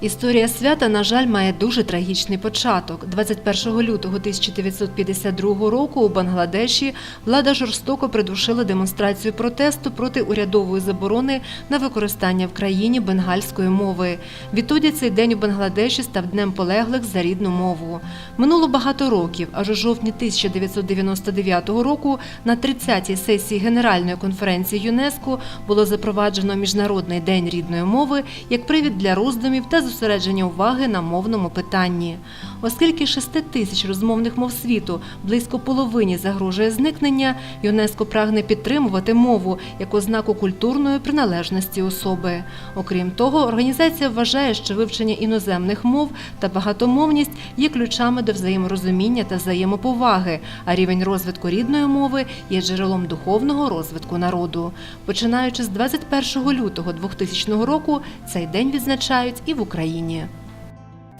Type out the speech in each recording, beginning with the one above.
Історія свята, на жаль, має дуже трагічний початок. 21 лютого 1952 року у Бангладеші влада жорстоко придушила демонстрацію протесту проти урядової заборони на використання в країні бенгальської мови. Відтоді цей день у Бангладеші став днем полеглих за рідну мову. Минуло багато років, аж у жовтні 1999 року на 30-й сесії Генеральної конференції ЮНЕСКО було запроваджено Міжнародний день рідної мови як привід для роздумів та зосередження уваги на мовному питанні. Оскільки 6 тисяч розмовних мов світу близько половині загрожує зникнення, ЮНЕСКО прагне підтримувати мову як ознаку культурної приналежності особи. Окрім того, організація вважає, що вивчення іноземних мов та багатомовність є ключами до взаєморозуміння та взаємоповаги, а рівень розвитку рідної мови є джерелом духовного розвитку народу. Починаючи з 21 лютого 2000 року, цей день відзначають і в Україні.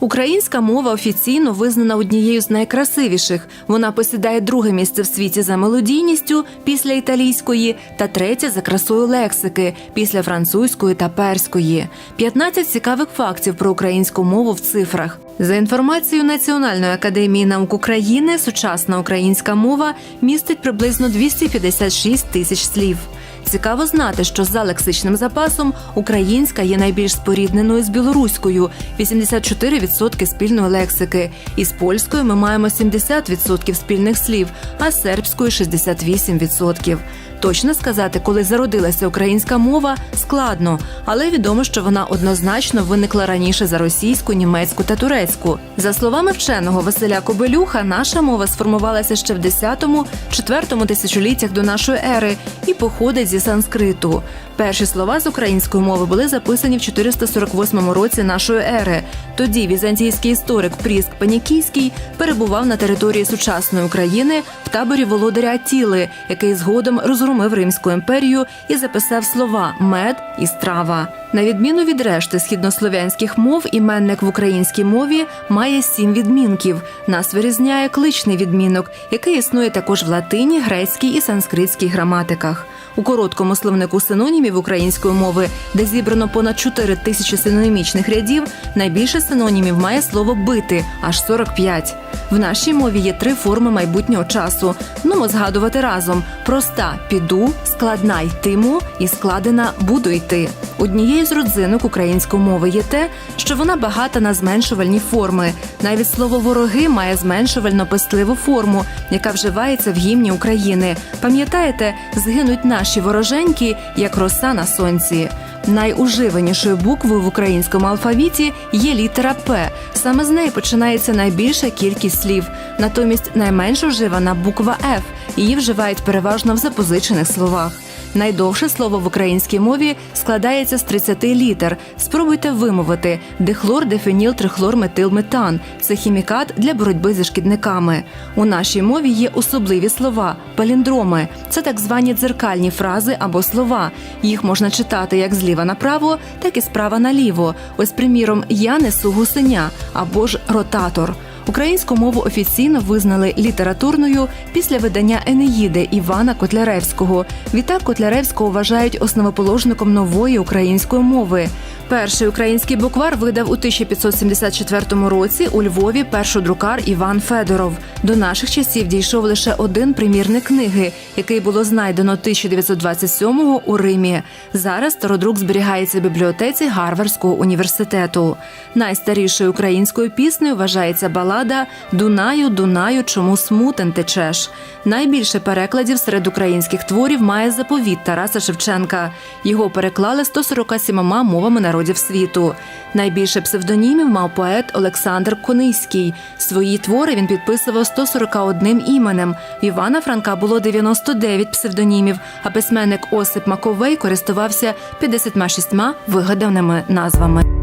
Українська мова офіційно визнана однією з найкрасивіших. Вона посідає друге місце в світі за мелодійністю після італійської та третє за красою лексики після французької та перської. 15 цікавих фактів про українську мову в цифрах. За інформацією Національної академії наук України, сучасна українська мова містить приблизно 256 тисяч слів. Цікаво знати, що за лексичним запасом українська є найбільш спорідненою з білоруською 84% спільної лексики. Із польською ми маємо 70% спільних слів, а з сербською 68%. Точно сказати, коли зародилася українська мова, складно, але відомо, що вона однозначно виникла раніше за російську, німецьку та турецьку. За словами вченого Василя Кобелюха, наша мова сформувалася ще в 10-4 тисячоліттях до нашої ери і походить зі санскриту. Перші слова з української мови були записані в 448 році нашої ери. Тоді візантійський історик Пріск Панікійський перебував на території сучасної України в таборі володаря Атіли, який згодом розгромив Римську імперію і записав слова мед і страва. На відміну від решти східнослов'янських мов, іменник в українській мові має сім відмінків. Нас вирізняє кличний відмінок, який існує також в латині, грецькій і санскритській граматиках. У короткому словнику синонімів української мови, де зібрано понад 4 тисячі синонімічних рядів, найбільше синонімів має слово бити аж 45. В нашій мові є три форми майбутнього часу. Ну, згадувати разом: проста піду, складна йтиму і складена буду йти. Однією з родзинок української мови є те, що вона багата на зменшувальні форми. Навіть слово вороги має зменшувально пестливу форму, яка вживається в гімні України. Пам'ятаєте, згинуть наші вороженьки, як роса на сонці. Найуживанішою буквою в українському алфавіті є літера П. Саме з неї починається найбільша кількість слів. Натомість найменш уживана буква Ф. Її вживають переважно в запозичених словах. Найдовше слово в українській мові складається з 30 літер. Спробуйте вимовити дихлор, дефеніл, трихлор, метил, метан. Це хімікат для боротьби зі шкідниками. У нашій мові є особливі слова паліндроми. Це так звані дзеркальні фрази або слова. Їх можна читати як зліва направо, так і справа наліво. Ось, приміром, я несу гусеня або ж ротатор. Українську мову офіційно визнали літературною після видання Енеїди Івана Котляревського. Відтак Котляревського вважають основоположником нової української мови. Перший український буквар видав у 1574 році у Львові першодрукар Іван Федоров. До наших часів дійшов лише один примірник книги, який було знайдено 1927-го у Римі. Зараз стародрук зберігається в бібліотеці Гарвардського університету. Найстарішою українською піснею вважається балада Дунаю, Дунаю, чому смутен течеш. Найбільше перекладів серед українських творів має заповіт Тараса Шевченка. Його переклали 147 мовами народів світу. Найбільше псевдонімів мав поет Олександр Кониський. Свої твори він підписував 141 іменем. В Івана Франка було 99 псевдонімів, а письменник Осип Маковей користувався 56 вигаданими назвами.